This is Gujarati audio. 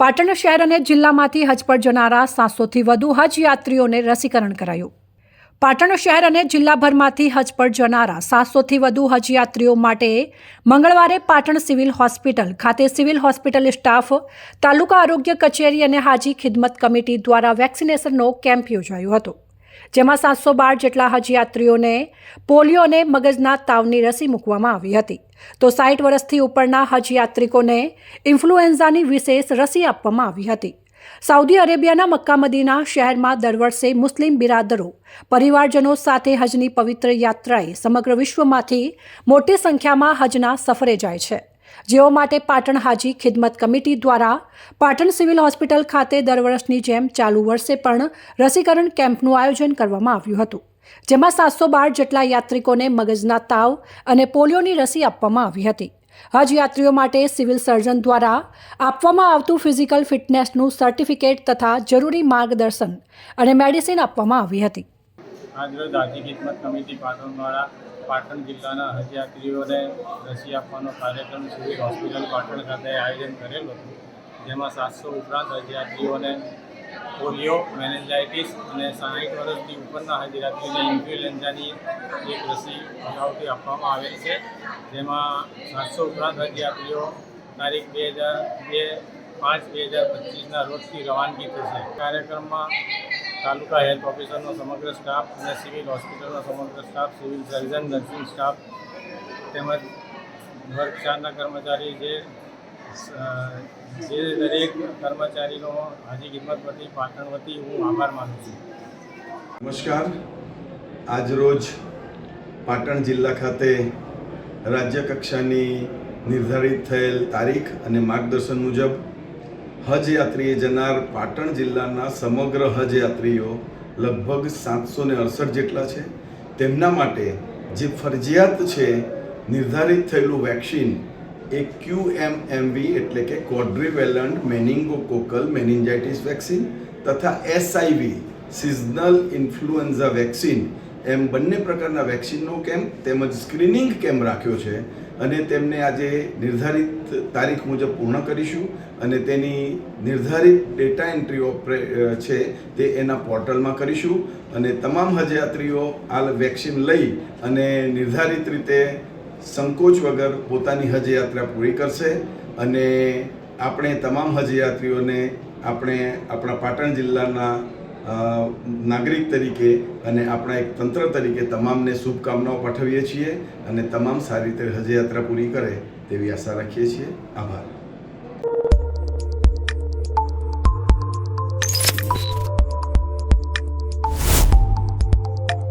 પાટણ શહેર અને જિલ્લામાંથી હજ પર જનારા સાતસોથી વધુ હજ યાત્રીઓને રસીકરણ કરાયું. પાટણ શહેર અને જિલ્લાભરમાંથી હજ પર જનારા સાતસોથી વધુ હજ યાત્રીઓ માટે મંગળવારે પાટણ સિવિલ હોસ્પિટલ ખાતે સિવિલ હોસ્પિટલ સ્ટાફ, તાલુકા આરોગ્ય કચેરી અને હાજી ખિદમત કમિટી દ્વારા વેક્સિનેશનનો કેમ્પ યોજાયો હતો. જેમાં સાતસો બાર જેટલા હજયાત્રીઓને પોલિયો અને મગજના તાવની રસી મૂકવામાં આવી હતી. તો સાઠ વર્ષથી ઉપરના હજ યાત્રિકોને ઇન્ફ્લુએન્ઝાની વિશેષ રસી આપવામાં આવી હતી. સાઉદી અરેબિયાના મક્કા મદીના શહેરમાં દર વર્ષે મુસ્લિમ બિરાદરો, પરિવારજનો સાથે હજની પવિત્ર યાત્રાએ સમગ્ર વિશ્વમાંથી મોટી સંખ્યામાં હજના સફરે જાય છે. જેઓ માટે પાટણ હાજી ખિદમત કમિટી દ્વારા પાટણ સિવિલ હોસ્પિટલ ખાતે દર વર્ષની જેમ ચાલુ વર્ષે પણ રસીકરણ કેમ્પનું આયોજન કરવામાં આવ્યું હતું, જેમાં સાતસો બાર જેટલા યાત્રિકોને મગજના તાવ અને પોલિયોની રસી આપવામાં આવી હતી. હજ યાત્રીઓ માટે સિવિલ સર્જન દ્વારા આપવામાં આવતું ફિઝિકલ ફિટનેસનું સર્ટિફિકેટ તથા જરૂરી માર્ગદર્શન અને મેડિસિન આપવામાં આવી હતી. આજરોજ હાજી કિસ્મત કમિટી પાટણ દ્વારા પાટણ જિલ્લાના હજયાત્રીઓને રસી આપવાનો કાર્યક્રમ સિવિલ હોસ્પિટલ પાટણ ખાતે આયોજન કરેલું હતું. જેમાં સાતસો ઉપરાંત હજયાત્રીઓને પોલિયો, મેનેન્જાઇટિસ અને સાહીઠ વર્ષથી ઉપરના હજયાત્રીઓને ઇન્ફ્લુએન્ઝાની એક રસી અગાઉથી આપવામાં આવેલ છે. જેમાં સાતસો ઉપરાંત હજયાત્રીઓ તારીખ બે હજાર બે પાંચ બે હજાર પચીસના રોજથી રવાનગી થશે. કાર્યક્રમમાં તાલુકા હેલ્થ ઓફિસરનો સમગ્ર સ્ટાફ અને સિવિલ હોસ્પિટલનો સમગ્ર staff, civil surgeon, nursing staff તેમજ વર્ગ ચારના કર્મચારી જે જે દરેક કર્મચારીનો હાજી કિંમત વતી પાટણ વતી હું આભાર માનું છું. નમસ્કાર. આજરોજ પાટણ જિલ્લા ખાતે રાજ્ય કક્ષાની નિર્ધારિત થયેલ તારીખ અને માર્ગદર્શન મુજબ હજ યાત્રીએ જનાર પાટણ જિલ્લાના સમગ્ર હજ યાત્રીઓ લગભગ સાતસો ને અડસઠ જેટલા છે. તેમના માટે જે ફરજિયાત છે, નિર્ધારિત થયેલું વેક્સિન એ ક્યુ એમ એમવી એટલે કે ક્વોડ્રીવેલન્ટ મેનિંગોકોકલ મેનિન્જાઇટિસ વેક્સિન તથા એસઆઈવી સિઝનલ ઇન્ફ્લુએન્ઝા વેક્સિન એમ બંને પ્રકારના વેક્સિનનો કેમ્પ તેમજ સ્ક્રીનિંગ કેમ્પ રાખ્યો છે અને તેમને આજે નિર્ધારિત તારીખ મુજબ પૂર્ણ કરીશું અને તેની નિર્ધારિત ડેટા એન્ટ્રી ઓપરે છે તે એના પોર્ટલમાં કરીશું અને તમામ હજયાત્રીઓ આ વેક્સિન લઈ અને નિર્ધારિત રીતે સંકોચ વગર પોતાની હજયાત્રા પૂરી કરશે અને આપણે તમામ હજયાત્રીઓને આપણે આપણા પાટણ જિલ્લાના નાગરિક તરીકે અને આપણા એક તંત્ર તરીકે તમામને શુભકામનાઓ પાઠવીએ છીએ અને તમામ સારી રીતે હજ યાત્રા પૂરી કરે તેવી આશા રાખીએ છીએ. આભાર.